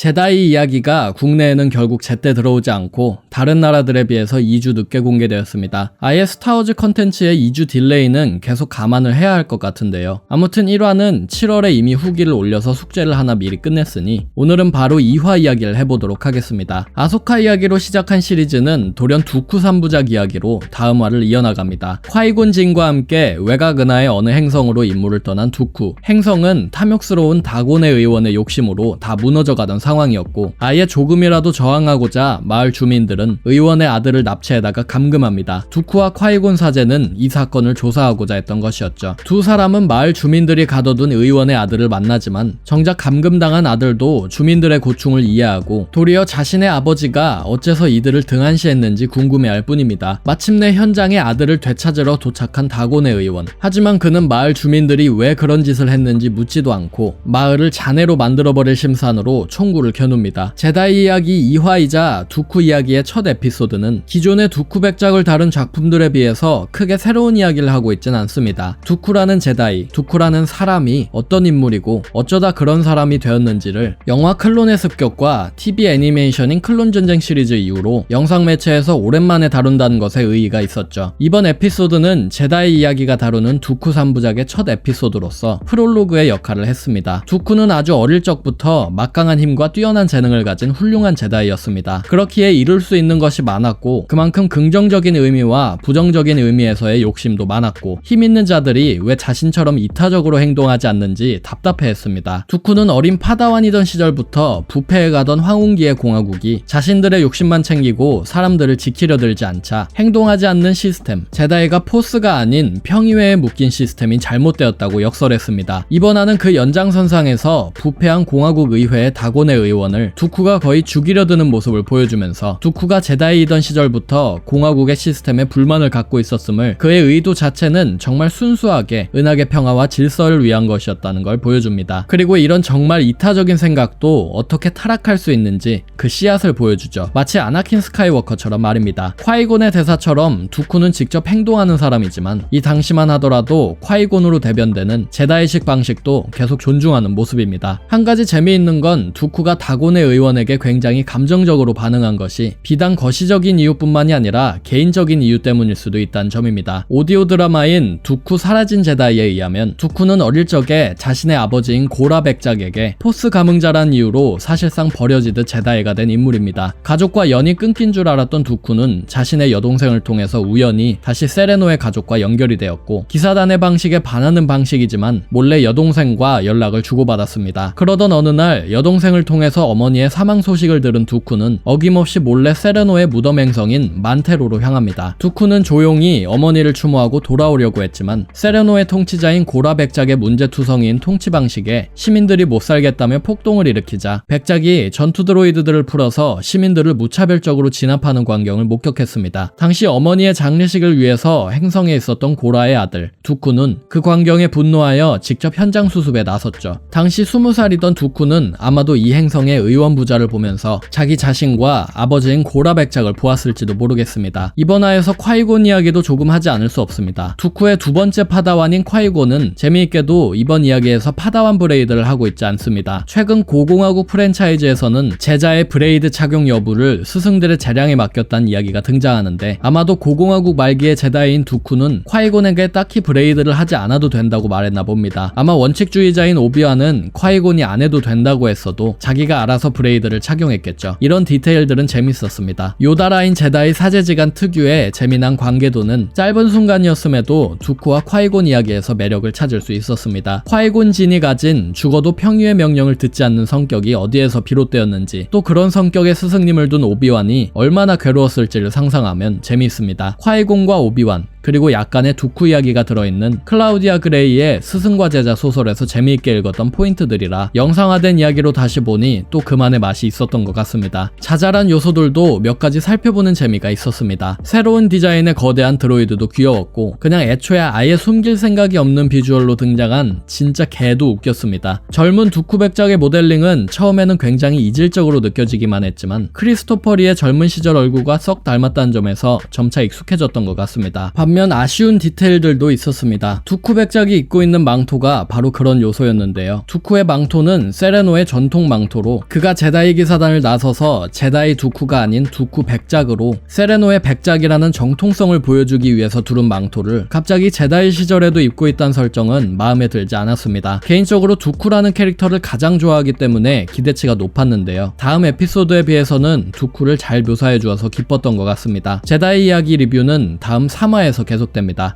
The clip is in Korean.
제다이 이야기가 국내에는 결국 제때 들어오지 않고 다른 나라들에 비해서 2주 늦게 공개되었습니다. 아예 스타워즈 컨텐츠의 2주 딜레이는 계속 감안을 해야 할 것 같은데요. 아무튼 1화는 7월에 이미 후기를 올려서 숙제를 하나 미리 끝냈으니 오늘은 바로 2화 이야기를 해보도록 하겠습니다. 아소카 이야기로 시작한 시리즈는 돌연 두쿠 3부작 이야기로 다음 화를 이어나갑니다. 콰이곤 진과 함께 외곽 은하의 어느 행성으로 임무를 떠난 두쿠. 행성은 탐욕스러운 다곤의 의원의 욕심으로 다 무너져가던 상황이었고 아예 조금이라도 저항하고자 마을 주민들은 의원의 아들을 납치해다가 감금합니다. 두쿠와 콰이곤 사제는 이 사건을 조사하고자 했던 것이었죠. 두 사람은 마을 주민들이 가둬둔 의원의 아들을 만나지만 정작 감금당한 아들도 주민들의 고충을 이해하고 도리어 자신의 아버지가 어째서 이들을 등한시했는지 궁금해할 뿐입니다. 마침내 현장에 아들을 되찾으러 도착한 다곤의 의원. 하지만 그는 마을 주민들이 왜 그런 짓을 했는지 묻지도 않고 마을을 잔해로 만들어버릴 심산으로 총구 를 겨눕니다. 제다이 이야기 2화이자 두쿠 이야기의 첫 에피소드는 기존의 두쿠 백작을 다룬 작품들에 비해서 크게 새로운 이야기를 하고 있진 않습니다. 두쿠라는 제다이, 두쿠라는 사람이 어떤 인물이고 어쩌다 그런 사람이 되었는지를 영화 클론의 습격과 TV 애니메이션인 클론 전쟁 시리즈 이후로 영상 매체에서 오랜만에 다룬다는 것에 의의가 있었죠. 이번 에피소드는 제다이 이야기가 다루는 두쿠 3부작의 첫 에피소드로서 프롤로그의 역할을 했습니다. 두쿠는 아주 어릴 적부터 막강한 힘과 뛰어난 재능을 가진 훌륭한 제다이였습니다. 그렇기에 이룰 수 있는 것이 많았고 그만큼 긍정적인 의미와 부정적인 의미에서의 욕심도 많았고 힘 있는 자들이 왜 자신처럼 이타적으로 행동하지 않는지 답답해했습니다. 두쿠는 어린 파다완이던 시절부터 부패해 가던 황운기의 공화국이 자신들의 욕심만 챙기고 사람들을 지키려 들지 않자 행동하지 않는 시스템, 제다이가 포스가 아닌 평의회에 묶인 시스템이 잘못되었다고 역설했습니다. 이번화는 그 연장선상에서 부패한 공화국 의회의 다곤의 의원을 두쿠가 거의 죽이려 드는 모습을 보여주면서 두쿠가 제다이이던 시절부터 공화국의 시스템에 불만을 갖고 있었음을 그의 의도 자체는 정말 순수하게 은하계 평화와 질서를 위한 것이었다는 걸 보여줍니다. 그리고 이런 정말 이타적인 생각도 어떻게 타락할 수 있는지 그 씨앗을 보여주죠. 마치 아나킨 스카이워커처럼 말입니다. 콰이곤의 대사처럼 두쿠는 직접 행동하는 사람이지만 이 당시만 하더라도 콰이곤으로 대변되는 제다이식 방식도 계속 존중하는 모습입니다. 한 가지 재미있는 건 두쿠 가 다곤의 의원에게 굉장히 감정적으로 반응한 것이 비단 거시적인 이유뿐만이 아니라 개인적인 이유 때문일 수도 있다는 점입니다. 오디오 드라마인 두쿠 사라진 제다이에 의하면 두쿠는 어릴 적에 자신의 아버지인 고라 백작에게 포스 감흥자란 이유로 사실상 버려지듯 제다이가 된 인물입니다. 가족과 연이 끊긴 줄 알았던 두쿠는 자신의 여동생을 통해서 우연히 다시 세레노의 가족과 연결이 되었고 기사단의 방식에 반하는 방식이지만 몰래 여동생과 연락을 주고받았습니다. 그러던 어느 날 여동생을 통해서 어머니의 사망 소식을 들은 두쿠는 어김없이 몰래 세레노의 무덤 행성인 만테로로 향합니다. 두쿠는 조용히 어머니를 추모하고 돌아오려고 했지만 세레노의 통치자인 고라 백작의 문제투성이인 통치 방식에 시민들이 못 살겠다며 폭동을 일으키자 백작이 전투 드로이드들을 풀어서 시민들을 무차별적으로 진압하는 광경을 목격했습니다. 당시 어머니의 장례식을 위해서 행성에 있었던 고라의 아들 두쿠는 그 광경에 분노하여 직접 현장 수습에 나섰죠. 당시 20살이던 두쿠는 아마도 이 행성의 의원 부자를 보면서 자기 자신과 아버지인 고라 백작을 보았을지도 모르겠습니다. 이번 화에서 콰이곤 이야기도 조금 하지 않을 수 없습니다. 두쿠의 두 번째 파다완인 콰이곤은 재미있게도 이번 이야기에서 파다완 브레이드를 하고 있지 않습니다. 최근 고공화국 프랜차이즈에서는 제자의 브레이드 착용 여부를 스승들의 재량에 맡겼다는 이야기가 등장하는데 아마도 고공화국 말기의 제다인 두쿠는 콰이곤에게 딱히 브레이드를 하지 않아도 된다고 말했나 봅니다. 아마 원칙주의자인 오비와는 콰이곤이 안 해도 된다고 했어도 자기가 알아서 브레이드를 착용했겠죠. 이런 디테일들은 재밌었습니다. 요다라인 제다이 사제지간 특유의 재미난 관계도는 짧은 순간이었음에도 두쿠와 콰이곤 이야기에서 매력을 찾을 수 있었습니다. 콰이곤 진이 가진 죽어도 평유의 명령을 듣지 않는 성격이 어디에서 비롯되었는지 또 그런 성격의 스승님을 둔 오비완이 얼마나 괴로웠을지를 상상하면 재미있습니다. 콰이곤과 오비완 그리고 약간의 두쿠 이야기가 들어있는 클라우디아 그레이의 스승과 제자 소설에서 재미있게 읽었던 포인트들이라 영상화된 이야기로 다시 보니 또 그만의 맛이 있었던 것 같습니다. 자잘한 요소들도 몇 가지 살펴보는 재미가 있었습니다. 새로운 디자인의 거대한 드로이드도 귀여웠고 그냥 애초에 아예 숨길 생각이 없는 비주얼로 등장한 진짜 개도 웃겼습니다. 젊은 두쿠 백작의 모델링은 처음에는 굉장히 이질적으로 느껴지기만 했지만 크리스토퍼리의 젊은 시절 얼굴과 썩 닮았다는 점에서 점차 익숙해졌던 것 같습니다. 반면 아쉬운 디테일들도 있었습니다. 두쿠 백작이 입고 있는 망토가 바로 그런 요소였는데요. 두쿠의 망토는 세레노의 전통 망토로 그가 제다이 기사단을 나서서 제다이 두쿠가 아닌 두쿠 백작으로 세레노의 백작이라는 정통성을 보여주기 위해서 두른 망토를 갑자기 제다이 시절에도 입고 있다는 설정은 마음에 들지 않았습니다. 개인적으로 두쿠라는 캐릭터를 가장 좋아하기 때문에 기대치가 높았는데요. 다음 에피소드에 비해서는 두쿠를 잘 묘사해 주어서 기뻤던 것 같습니다. 제다이 이야기 리뷰는 다음 3화에 서 계속됩니다.